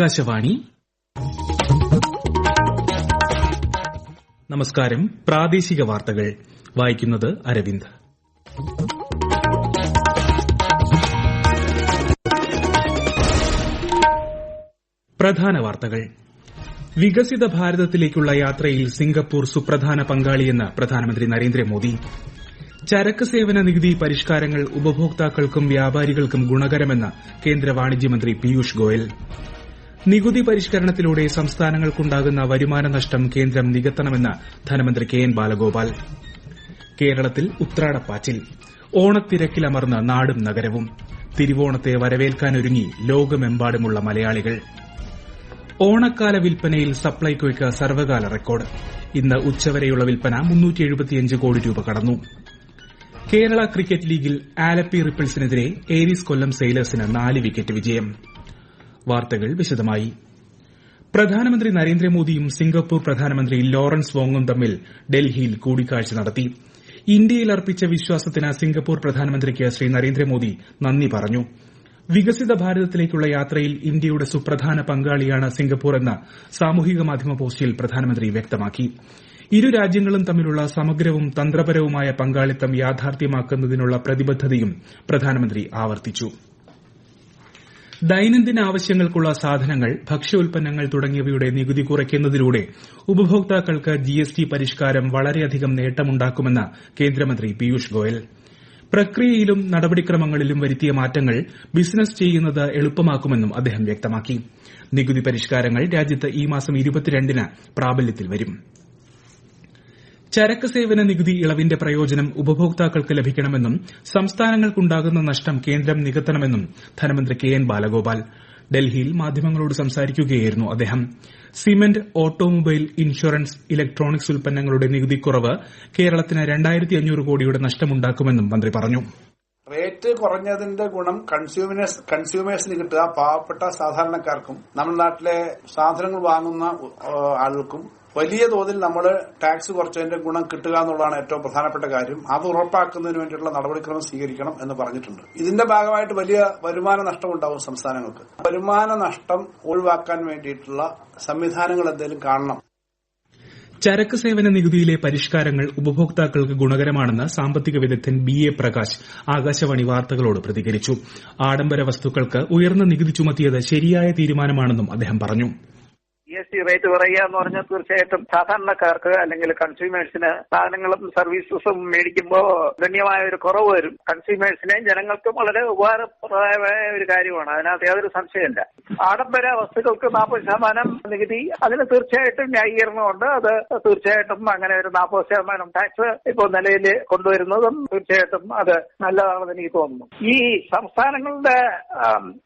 ആകാശവാണി. നമസ്കാരം. പ്രാദേശിക വാർത്തകൾ. വായിക്കുന്നത് അരവിന്ദ്. പ്രധാന വാർത്തകൾ. വികസിത ഭാരതത്തിലേക്കുള്ള യാത്രയിൽ സിംഗപ്പൂർ സുപ്രധാന പങ്കാളിയെന്ന് പ്രധാനമന്ത്രി നരേന്ദ്രമോദി. ചരക്ക് സേവന നികുതി പരിഷ്കാരങ്ങൾ ഉപഭോക്താക്കൾക്കും വ്യാപാരികൾക്കും ഗുണകരമെന്ന് കേന്ദ്ര വാണിജ്യമന്ത്രി പീയൂഷ് ഗോയൽ. നികുതി പരിഷ്കരണത്തിലൂടെ സംസ്ഥാനങ്ങൾക്കുണ്ടാകുന്ന വരുമാന നഷ്ടം കേന്ദ്രം നികത്തണമെന്ന് ധനമന്ത്രി കെ എൻ ബാലഗോപാൽ. കേരളത്തിൽ ഉത്രാടപ്പാച്ചിൽ. ഓണത്തിരക്കിലമർന്ന് നാടും നഗരവും. തിരുവോണത്തെ വരവേൽക്കാനൊരുങ്ങി ലോകമെമ്പാടുമുള്ള മലയാളികൾ. ഓണക്കാല വിൽപ്പനയിൽ സപ്ലൈകോയ്ക്ക് സർവകാല റെക്കോർഡ്. ഇന്ന് ഉച്ചവരെയുള്ള വിൽപ്പന കോടി രൂപ കടന്നു. കേരള ക്രിക്കറ്റ് ലീഗിൽ ആലപ്പി റിപ്പിൾസിനെതിരെ ഏരീസ് കൊല്ലം സെയിലേഴ്സിന് നാല് വിക്കറ്റ് വിജയം. വാർത്തകൾ വിശദമായി. പ്രധാനമന്ത്രി നരേന്ദ്രമോദിയും സിംഗപ്പൂർ പ്രധാനമന്ത്രി ലോറൻസ് വോങ്ങും തമ്മിൽ ഡൽഹിയിൽ കൂടിക്കാഴ്ച നടത്തി. ഇന്ത്യയിൽ അർപ്പിച്ച വിശ്വാസത്തിന് സിംഗപ്പൂർ പ്രധാനമന്ത്രിക്ക് ശ്രീ നരേന്ദ്രമോദി നന്ദി പറഞ്ഞു. വികസിത ഭാരതത്തിലേക്കുള്ള യാത്രയിൽ ഇന്ത്യയുടെ സുപ്രധാന പങ്കാളിയാണ് സിംഗപ്പൂർ എന്ന് സാമൂഹിക മാധ്യമ പോസ്റ്റിൽ പ്രധാനമന്ത്രി വ്യക്തമാക്കി. ഇരു രാജ്യങ്ങളും തമ്മിലുള്ള സമഗ്രവും തന്ത്രപരവുമായ പങ്കാളിത്തം യാഥാർത്ഥ്യമാക്കുന്നതിനുള്ള പ്രതിബദ്ധതയും പ്രധാനമന്ത്രി ആവർത്തിച്ചു. ദൈനംദിന ആവശ്യങ്ങൾക്കുള്ള സാധനങ്ങൾ ഭക്ഷ്യോൽപ്പന്നങ്ങൾ തുടങ്ങിയവയുടെ നികുതി കുറയ്ക്കുന്നതിലൂടെ ഉപഭോക്താക്കൾക്ക് ജിഎസ്ടി പരിഷ്കാരം വളരെയധികം നേട്ടമുണ്ടാക്കുമെന്ന് കേന്ദ്രമന്ത്രി പീയൂഷ് ഗോയൽ. പ്രക്രിയയിലും നടപടിക്രമങ്ങളിലും വരുത്തിയ മാറ്റങ്ങൾ ബിസിനസ് ചെയ്യുന്നത് എളുപ്പമാക്കുമെന്നും അദ്ദേഹം വ്യക്തമാക്കി. നികുതി പരിഷ്കാരങ്ങൾ രാജ്യത്ത് ഈ മാസം പ്രാബല്യത്തിൽ വരും. ചരക്ക് സേവന നികുതി ഇളവിന്റെ പ്രയോജനം ഉപഭോക്താക്കൾക്ക് ലഭിക്കണമെന്നും സംസ്ഥാനങ്ങൾക്കുണ്ടാകുന്ന നഷ്ടം കേന്ദ്രം നികത്തണമെന്നും ധനമന്ത്രി കെ എൻ ബാലഗോപാൽ ഡൽഹിയിൽ മാധ്യമങ്ങളോട് സംസാരിക്കുകയായിരുന്നു അദ്ദേഹം. സിമന്റ് ഓട്ടോമൊബൈൽ ഇൻഷുറൻസ് ഇലക്ട്രോണിക്സ് ഉൽപ്പന്നങ്ങളുടെ നികുതിക്കുറവ് കേരളത്തിന് രണ്ടായിരത്തി അഞ്ഞൂറ് കോടിയുടെ നഷ്ടമുണ്ടാക്കുമെന്നും മന്ത്രി പറഞ്ഞു. റേറ്റ് കുറഞ്ഞതിന്റെ ഗുണം കൺസ്യൂമേഴ്സ് കൺസ്യൂമേഴ്സിന് കിട്ടുക. പാവപ്പെട്ട സാധാരണക്കാർക്കും നമ്മുടെ നാട്ടിലെ സാധനങ്ങൾ വാങ്ങുന്ന ആളുകൾക്കും വലിയ തോതിൽ നമ്മൾ ടാക്സ് കുറച്ചതിന്റെ ഗുണം കിട്ടുക എന്നുള്ളതാണ് ഏറ്റവും പ്രധാനപ്പെട്ട കാര്യം. അത് ഉറപ്പാക്കുന്നതിന് വേണ്ടിയിട്ടുള്ള നടപടിക്രമം സ്വീകരിക്കണം എന്ന് പറഞ്ഞിട്ടുണ്ട്. ഇതിന്റെ ഭാഗമായിട്ട് വലിയ വരുമാന നഷ്ടം ഉണ്ടാവും സംസ്ഥാനങ്ങൾക്ക്. വരുമാന നഷ്ടം ഒഴിവാക്കാൻ വേണ്ടിയിട്ടുള്ള സംവിധാനങ്ങൾ എന്തെങ്കിലും കാണണം. ചരക്ക് സേവന നികുതിയിലെ പരിഷ്കാരങ്ങൾ ഉപഭോക്താക്കൾക്ക് ഗുണകരമാണെന്ന് സാമ്പത്തിക വിദഗ്ധൻ ബി എ പ്രകാശ് ആകാശവാണി വാർത്തകളോട് പ്രതികരിച്ചു. ആഡംബര വസ്തുക്കൾക്ക് ഉയർന്ന നികുതി ചുമത്തിയത് ശരിയായ തീരുമാനമാണെന്നും അദ്ദേഹം പറഞ്ഞു. ജി എസ് ടി റേറ്റ് കുറയുക എന്ന് പറഞ്ഞാൽ തീർച്ചയായിട്ടും സാധാരണക്കാർക്ക് അല്ലെങ്കിൽ കൺസ്യൂമേഴ്സിന് സാധനങ്ങളും സർവീസസും മേടിക്കുമ്പോൾ ഗണ്യമായ ഒരു കുറവ് വരും. കൺസ്യൂമേഴ്സിനെ ജനങ്ങൾക്കും വളരെ ഉപകാരപ്രദമായ ഒരു കാര്യമാണ്. അതിനകത്ത് യാതൊരു സംശയമില്ല ആഡംബര വസ്തുക്കൾക്ക് നാൽപ്പത് ശതമാനം നികുതി. അതിന് തീർച്ചയായിട്ടും ന്യായീകരണമുണ്ട്. അത് തീർച്ചയായിട്ടും അങ്ങനെ ഒരു നാൽപ്പത് ശതമാനം ടാക്സ് ഇപ്പോൾ നിലയിൽ കൊണ്ടുവരുന്നതും തീർച്ചയായിട്ടും അത് നല്ലതാണെന്ന് എനിക്ക് തോന്നുന്നു. ഈ സംസ്ഥാനങ്ങളുടെ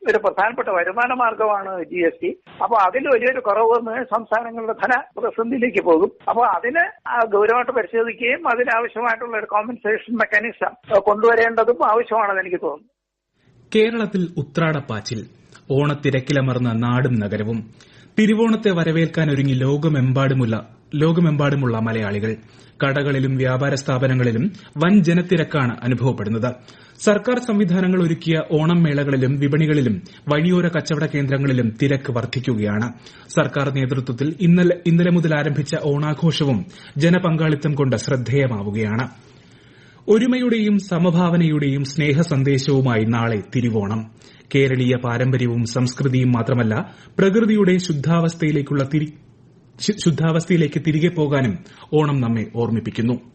ഒരു പ്രധാനപ്പെട്ട വരുമാന മാർഗമാണ് ജി എസ് ടി അപ്പോൾ അതിൽ വലിയൊരു കുറവ് വന്ന് സംസ്ഥാനങ്ങളുടെ ധന പ്രതിസന്ധിയിലേക്ക് പോകും. അപ്പോൾ അതിന് ഗൗരവമായിട്ട് പരിശോധിക്കുകയും അതിനാവശ്യമായിട്ടുള്ള ഒരു കോമ്പൻസേഷൻ മെക്കാനിസം കൊണ്ടുവരേണ്ടതും ആവശ്യമാണെന്ന് എനിക്ക് തോന്നുന്നു. കേരളത്തിൽ ഉത്രാടപ്പാച്ചിൽ ഓണത്തിരക്കിലമർന്ന നാടും നഗരവും തിരുവോണത്തെ വരവേൽക്കാനൊരുങ്ങി ലോകമെമ്പാടുമുള്ള ലോകമെമ്പാടുമുള്ള മലയാളികൾ. കടകളിലും വ്യാപാര സ്ഥാപനങ്ങളിലും വൻ ജനത്തിരക്കാണ് അനുഭവപ്പെടുന്നത്. സർക്കാർ സംവിധാനങ്ങൾ ഒരുക്കിയ ഓണം മേളകളിലും വിപണികളിലും വഴിയോര കച്ചവട കേന്ദ്രങ്ങളിലും തിരക്ക് വർദ്ധിക്കുകയാണ്. സർക്കാർ നേതൃത്വത്തിൽ ഇന്നലെ മുതൽ ആരംഭിച്ച ഓണാഘോഷവും ജനപങ്കാളിത്തം കൊണ്ട് ശ്രദ്ധേയമാവുകയാണ്. ഒരുമയുടെയും സമഭാവനയുടെയും സ്നേഹ സന്ദേശവുമായി നാളെ തിരുവോണം. കേരളീയ പാരമ്പര്യവും സംസ്കൃതിയും മാത്രമല്ല പ്രകൃതിയുടെ ശുദ്ധാവസ്ഥയിലേക്ക് തിരികെ പോകാനും ഓണം നമ്മെ ഓർമ്മിപ്പിക്കുന്നു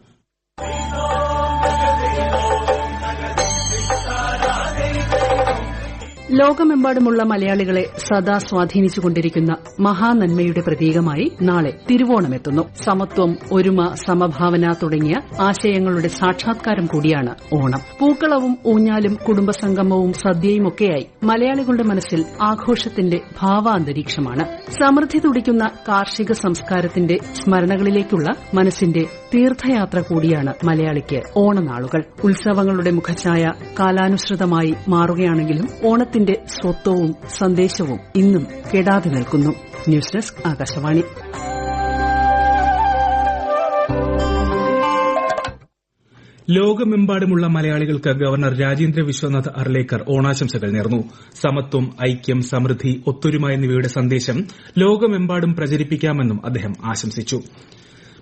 ലോകമെമ്പാടുമുള്ള മലയാളികളെ സദാ സ്വാധീനിച്ചുകൊണ്ടിരിക്കുന്ന മഹാനന്മയുടെ പ്രതീകമായി നാളെ തിരുവോണമെത്തുന്നു. സമത്വം ഒരുമ സമഭാവന തുടങ്ങിയ ആശയങ്ങളുടെ സാക്ഷാത്കാരം കൂടിയാണ് ഓണം. പൂക്കളവും ഊഞ്ഞാലും കുടുംബസംഗമവും സദ്യയുമൊക്കെയായി മലയാളികളുടെ മനസ്സിൽ ആഘോഷത്തിന്റെ ഭാവാന്തരീക്ഷമാണ്. സമൃദ്ധി തുടിക്കുന്ന കാർഷിക സംസ്കാരത്തിന്റെ സ്മരണകളിലേക്കുള്ള മനസ്സിന്റെ തീർത്ഥയാത്ര കൂടിയാണ് മലയാളിക്ക് ഓണനാളുകൾ. ഉത്സവങ്ങളുടെ മുഖഛായ കാലാനുസൃതമായി മാറുകയാണെങ്കിലും ഓണത്തിന്റെ സ്വത്വവും സന്ദേശവും ഇന്നും കെടാതെ നിൽക്കുന്നു. News desk Akashvani. ലോകമെമ്പാടുമുള്ള മലയാളികൾക്ക് ഗവർണർ രാജേന്ദ്ര വിശ്വനാഥ് അർലേക്കർ ഓണാശംസകൾ നേർന്നു. സമത്വം ഐക്യം സമൃദ്ധി ഒത്തൊരുമ എന്നിവയുടെ സന്ദേശം ലോകമെമ്പാടും പ്രചരിപ്പിക്കാമെന്നും അദ്ദേഹം ആശംസിച്ചു.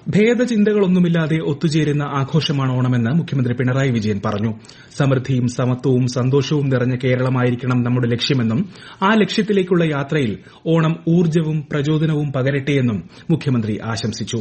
ഭേദചിന്തകളൊന്നുമില്ലാതെ ഒത്തുചേരുന്ന ആഘോഷമാണ് ഓണമെന്ന് മുഖ്യമന്ത്രി പിണറായി വിജയൻ പറഞ്ഞു. സമൃദ്ധിയും സമത്വവും സന്തോഷവും നിറഞ്ഞ കേരളമായിരിക്കണം നമ്മുടെ ലക്ഷ്യമെന്നും ആ ലക്ഷ്യത്തിലേക്കുള്ള യാത്രയിൽ ഓണം ഊർജവും പ്രചോദനവും പകരട്ടെയെന്നും മുഖ്യമന്ത്രി ആശംസിച്ചു.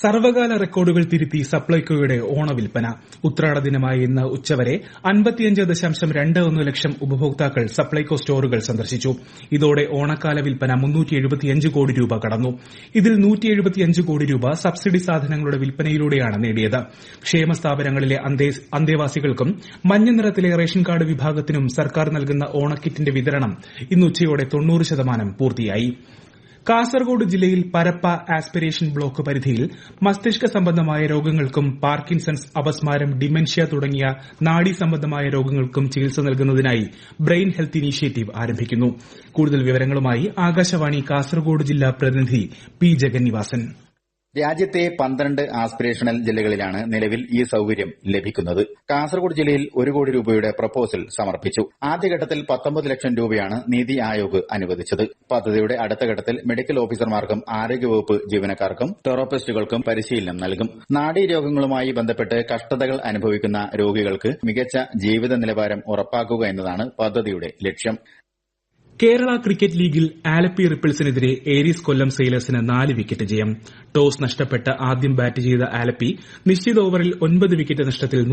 സർവകാല റെക്കോർഡുകൾ തിരുത്തി സപ്ലൈകോയുടെ ഓണവിൽപ്പന. ഉത്രാട ദിനമായ ഇന്ന് ഉച്ചവരെ അൻപത്തിയഞ്ച് ദശാംശം രണ്ട് ഒന്ന് ലക്ഷം ഉപഭോക്താക്കൾ സപ്ലൈകോ സ്റ്റോറുകൾ സന്ദർശിച്ചു. ഇതോടെ ഓണക്കാല വിൽപ്പന കോടി രൂപ കടന്നു. ഇതിൽ നൂറ്റി കോടി രൂപ സബ്സിഡി സാധനങ്ങളുടെ വിൽപ്പനയിലൂടെയാണ് നേടിയത്. ക്ഷേമ സ്ഥാപനങ്ങളിലെ അന്തേവാസികൾക്കും മഞ്ഞ നിറത്തിലെ റേഷൻ കാർഡ് വിഭാഗത്തിനും സർക്കാർ നൽകുന്ന ഓണക്കിറ്റിന്റെ വിതരണം ഇന്ന് ഉച്ചയോടെ തൊണ്ണൂറ് ശതമാനം പൂർത്തിയായി. കാസർഗോഡ് ജില്ലയിൽ പരപ്പ ആസ്പിരേഷൻ ബ്ലോക്ക് പരിധിയിൽ മസ്തിഷ്ക സംബന്ധമായ രോഗങ്ങൾക്കും പാർക്കിൻസൺസ് അപസ്മാരം ഡിമെൻഷ്യ തുടങ്ങിയ നാഡീ സംബന്ധമായ രോഗങ്ങൾക്കും ചികിത്സ നൽകുന്നതിനായി ബ്രെയിൻ ഹെൽത്ത് ഇനീഷ്യേറ്റീവ് ആരംഭിക്കുന്നു. കൂടുതൽ വിവരങ്ങളുമായി ആകാശവാണി കാസർഗോഡ് ജില്ലാ പ്രതിനിധി പി ജഗന്നിവാസൻ. രാജ്യത്തെ പന്ത്രണ്ട് ആസ്പിരേഷണൽ ജില്ലകളിലാണ് നിലവിൽ ഈ സൌകര്യം ലഭിക്കുന്നത്. കാസർഗോഡ് ജില്ലയിൽ ഒരു കോടി രൂപയുടെ പ്രപ്പോസൽ സമർപ്പിച്ചു. ആദ്യഘട്ടത്തിൽ പത്തൊമ്പത് ലക്ഷം രൂപയാണ് നീതി ആയോഗ് അനുവദിച്ചത്. പദ്ധതിയുടെ അടുത്ത ഘട്ടത്തിൽ മെഡിക്കൽ ഓഫീസർമാർക്കും ആരോഗ്യവകുപ്പ് ജീവനക്കാർക്കും തെറാപ്പിസ്റ്റുകൾക്കും പരിശീലനം നൽകും. നാഡീരോഗങ്ങളുമായി ബന്ധപ്പെട്ട് കഷ്ടതകൾ അനുഭവിക്കുന്ന രോഗികൾക്ക് മികച്ച ജീവിത നിലവാരം ഉറപ്പാക്കുക എന്നതാണ് പദ്ധതിയുടെ ലക്ഷ്യം. കേരള ക്രിക്കറ്റ് ലീഗിൽ ആലപ്പി റിപ്പിൾസിനെതിരെ ഏരീസ് കൊല്ലം സെയിലേഴ്സിന് നാല് വിക്കറ്റ് ജയം. ടോസ് നഷ്ടപ്പെട്ട് ആദ്യം ബാറ്റ് ചെയ്ത ആലപ്പി നിശ്ചിത ഓവറിൽ ഒൻപത് വിക്കറ്റ് നഷ്ടത്തിൽ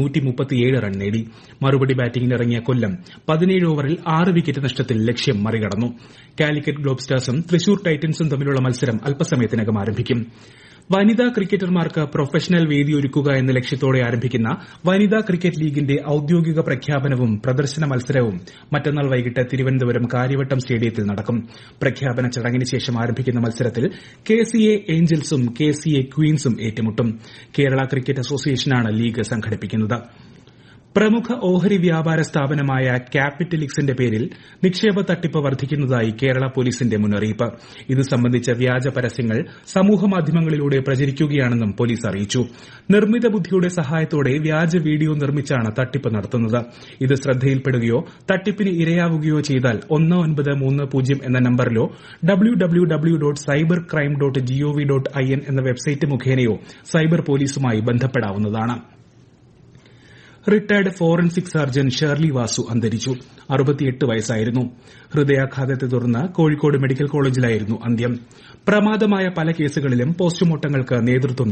റൺ നേടി. മറുപടി ബാറ്റിംഗിനിറങ്ങിയ കൊല്ലം പതിനേഴ് ഓവറിൽ ആറ് വിക്കറ്റ് നഷ്ടത്തിൽ ലക്ഷ്യം മറികടന്നു. കാലിക്കറ്റ് ഗ്ലോബ് സ്റ്റാർസും തൃശൂർ ടൈറ്റൻസും തമ്മിലുള്ള മത്സരം അല്പസമയത്തിനകം ആരംഭിക്കും. വനിതാ ക്രിക്കറ്റർമാർക്ക് പ്രൊഫഷണൽ വേദിയൊരുക്കുക എന്ന ലക്ഷ്യത്തോടെ ആരംഭിക്കുന്ന വനിതാ ക്രിക്കറ്റ് ലീഗിന്റെ ഔദ്യോഗിക പ്രഖ്യാപനവും പ്രദർശന മത്സരവും മറ്റന്നാൾ വൈകിട്ട് തിരുവനന്തപുരം കാര്യവട്ടം സ്റ്റേഡിയത്തിൽ നടക്കും. പ്രഖ്യാപന ചടങ്ങിന് ശേഷം ആരംഭിക്കുന്ന മത്സരത്തിൽ കെ സി എ ഏഞ്ചൽസും കെ സി എ ക്വീൻസും ഏറ്റുമുട്ടും. കേരള ക്രിക്കറ്റ് അസോസിയേഷനാണ് ലീഗ് സംഘടിപ്പിക്കുന്നത്. പ്രമുഖ ഓഹരി വ്യാപാര സ്ഥാപനമായ ക്യാപിറ്റലിക്സിന്റെ പേരിൽ നിക്ഷേപ തട്ടിപ്പ് വർദ്ധിക്കുന്നതായി കേരള പോലീസിന്റെ മുന്നറിയിപ്പ്. ഇത് സംബന്ധിച്ച വ്യാജ പരസ്യങ്ങൾ സമൂഹമാധ്യമങ്ങളിലൂടെ പ്രചരിക്കുകയാണെന്നും പോലീസ് അറിയിച്ചു. നിർമ്മിത ബുദ്ധിയുടെ സഹായത്തോടെ വ്യാജ വീഡിയോ നിർമ്മിച്ചാണ് തട്ടിപ്പ് നടത്തുന്നത്. ഇത് ശ്രദ്ധയിൽപ്പെടുകയോ തട്ടിപ്പിന് ഇരയാവുകയോ ചെയ്താൽ ഒന്ന് ഒൻപത് മൂന്ന് പൂജ്യം എന്ന നമ്പറിലോ W W W dot cyber crime dot GOV dot I N എന്ന വെബ്സൈറ്റ് മുഖേനയോ സൈബർ പോലീസുമായി ബന്ധപ്പെടാവുന്നതാണ്. Retired forensic surgeon Shirley Vasu അന്തരിച്ചു. വയസ്സായിരുന്നു. ഹൃദയാഘാതത്തെ തുടർന്ന് കോഴിക്കോട് മെഡിക്കൽ കോളേജിലായിരുന്നു അന്ത്യം. പ്രമാദമായ പല കേസുകളിലും പോസ്റ്റ്മോർട്ടങ്ങൾക്ക് നേതൃത്വം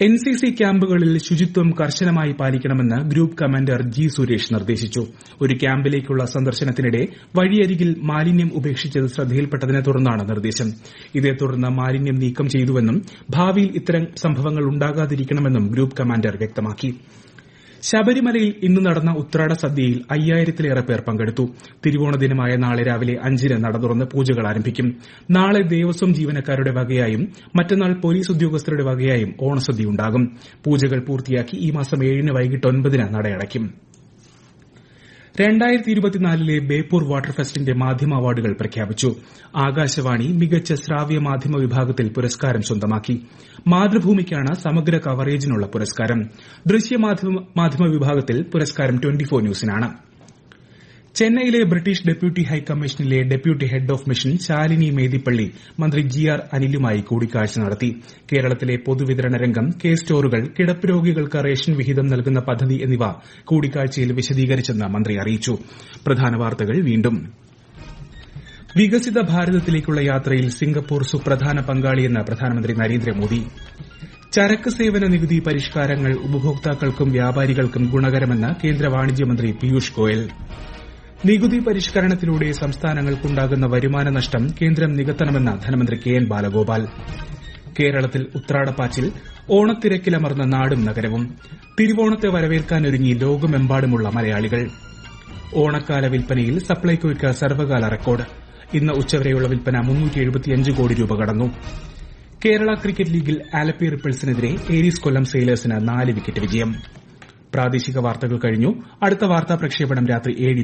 നൽകിയിട്ടുണ്ട് സി ക്യാമ്പുകളിൽ ശുചിത്വം കർശനമായി പാലിക്കണമെന്ന് ഗ്രൂപ്പ് കമാൻഡർ ജി സുരേഷ് നിർദ്ദേശിച്ചു. ഒരു ക്യാമ്പിലേക്കുള്ള സന്ദർശനത്തിനിടെ വഴിയരികിൽ മാലിന്യം ഉപേക്ഷിച്ചത് ശ്രദ്ധയിൽപ്പെട്ടതിനെ തുടർന്നാണ് നിർദ്ദേശം. ഇതേ തുടർന്ന് മാലിന്യം നീക്കം ചെയ്തുവെന്നും ഭാവിയിൽ ഇത്തരം സംഭവങ്ങൾ ഉണ്ടാകാതിരിക്കണമെന്നും ഗ്രൂപ്പ് കമാൻഡർ വ്യക്തമാക്കി. ശബരിമലയിൽ ഇന്ന് നടന്ന ഉത്രാട സദ്യയിൽ അയ്യായിരത്തിലേറെ പേർ പങ്കെടുത്തു. തിരുവോണ ദിനമായ നാളെ രാവിലെ അഞ്ചിന് നട തുറന്ന് പൂജകൾ ആരംഭിക്കും. നാളെ ദേവസ്വം ജീവനക്കാരുടെ വകയായും മറ്റന്നാൾ പോലീസ് ഉദ്യോഗസ്ഥരുടെ വകയായും ഓണസദ്യ ഉണ്ടാകും. പൂജകൾ പൂർത്തിയാക്കി ഈ മാസം ഏഴിന് വൈകിട്ട് ഒൻപതിന് നടയടയ്ക്കും. രണ്ടായിരത്തി ഇരുപത്തിനാലിലെ ബേപ്പൂർ വാട്ടർ ഫെസ്റ്റിന്റെ മാധ്യമ അവാർഡുകൾ പ്രഖ്യാപിച്ചു. ആകാശവാണി മികച്ച ശ്രാവ്യ മാധ്യമ വിഭാഗത്തിൽ പുരസ്കാരം സ്വന്തമാക്കി. മാതൃഭൂമിക്കാണ് സമഗ്ര കവറേജിനുള്ള പുരസ്കാരം. ദൃശ്യ മാധ്യമ വിഭാഗത്തിൽ പുരസ്കാരം ട്വന്റി ഫോർ ന്യൂസിനാണ്. ചെന്നൈയിലെ British deputy ഹൈക്കമ്മീഷനിലെ deputy head of mission Shalini Medipalli മന്ത്രി ജി ആർ അനിലുമായി കൂടിക്കാഴ്ച നടത്തി. കേരളത്തിലെ പൊതുവിതരണ രംഗം കെ സ്റ്റോറുകൾ കിടപ്പ് രോഗികൾക്ക് റേഷൻ വിഹിതം നൽകുന്ന പദ്ധതി എന്നിവ കൂടിക്കാഴ്ചയിൽ വിശദീകരിച്ചെന്ന് മന്ത്രി അറിയിച്ചു. പ്രധാന വാർത്തകൾ വീണ്ടും. വികസിത ഭാരതത്തിലേക്കുള്ള യാത്രയിൽ സിംഗപ്പൂർ സുപ്രധാന പങ്കാളിയെന്ന് പ്രധാനമന്ത്രി നരേന്ദ്രമോദി. ചരക്ക് സേവന നികുതി പരിഷ്കാരങ്ങൾ ഉപഭോക്താക്കൾക്കും വ്യാപാരികൾക്കും ഗുണകരമെന്ന് കേന്ദ്ര വാണിജ്യമന്ത്രി പീയൂഷ് ഗോയൽ. നികുതി പരിഷ്കരണത്തിലൂടെ സംസ്ഥാനങ്ങൾക്കുണ്ടാകുന്ന വരുമാന നഷ്ടം കേന്ദ്രം നികത്തണമെന്ന് ധനമന്ത്രി കെ എൻ ബാലഗോപാൽ. കേരളത്തിൽ ഉത്രാടപ്പാച്ചിൽ ഓണത്തിരക്കിലമർന്ന നാടും നഗരവും തിരുവോണത്തെ വരവേൽക്കാനൊരുങ്ങി ലോകമെമ്പാടുമുള്ള മലയാളികൾ. ഓണക്കാല വിൽപ്പനയിൽ സപ്ലൈകോയ്ക്ക് സർവകാല റെക്കോർഡ്. ഇന്ന് ഉച്ചവരെയുള്ള വിൽപ്പന കോടി രൂപ കടന്നു. കേരള ക്രിക്കറ്റ് ലീഗിൽ ആലപ്പി റിപ്പിൾസിനെതിരെ ഏരീസ് കൊല്ലം സെയിലേഴ്സിന് നാല് വിക്കറ്റ് വിജയം. പ്രാദേശിക വാർത്തകൾ കഴിഞ്ഞു. അടുത്ത വാർത്താ പ്രക്ഷേപണം രാത്രി ഏഴ്